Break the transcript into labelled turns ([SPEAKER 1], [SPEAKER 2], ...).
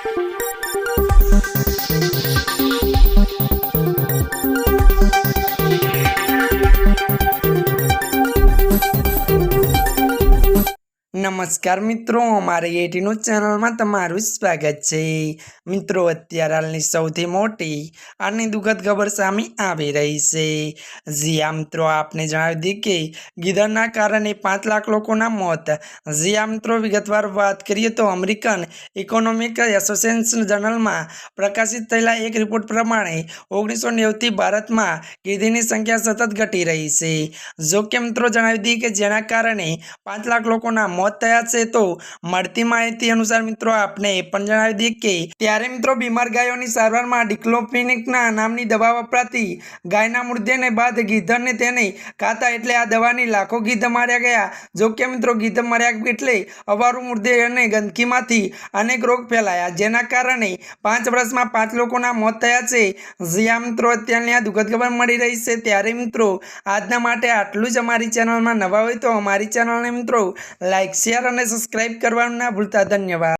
[SPEAKER 1] Thank you. નમસ્કાર મિત્રો, અમારી એટીનું ચેનલમાં તમારું સ્વાગત છે. મિત્રો, અત્યારે હાલની સૌથી મોટી અને દુઃખદ ખબર સામે આવી રહી છે. જીયા મિત્રો, આપને જણાવી દઈએ કે ગીધરના કારણે પાંચ લાખ લોકોના મોત. જીયા મિત્રો, વિગતવાર વાત કરીએ તો અમેરિકન ઇકોનોમિક એસોસિએશન જર્નલમાં પ્રકાશિત થયેલા એક રિપોર્ટ પ્રમાણે ઓગણીસો નેવુંથી ભારતમાં ગીધીની સંખ્યા સતત ઘટી રહી છે. જો કે, મિત્રો, જણાવી દઈએ કે જેના કારણે પાંચ લાખ લોકોના મોત થયા છે તો મળતી માહિતી અનુસાર મિત્રો આપને એ પણ જણાવી દઈએ કે ત્યારે મિત્રો બીમાર ગાયોની સારવારમાં ડિક્લોફિનિકના નામની દવા વપરાતી ગાયના મૃત્યુને બાદ ગીધરને તેને ખાતા એટલે આ દવાની લાખો ગીધ માર્યા ગયા. જો કે મિત્રો ગીધ માર્યા એટલે અવારું મૃતદેહ અને ગંદકીમાંથી અનેક રોગ ફેલાયા, જેના કારણે પાંચ વર્ષમાં પાંચ લોકોના મોત થયા છે. જ્યાં મિત્રો, અત્યારની આ દુઃખદ ખબર મળી રહી છે. ત્યારે મિત્રો આજના માટે આટલું જ અમારી ચેનલમાં નવા હોય તો અમારી ચેનલને મિત્રો લાઇક શેર અને સબસ્ક્રાઇબ કરવાનું ના ભૂલતા. ધન્યવાદ.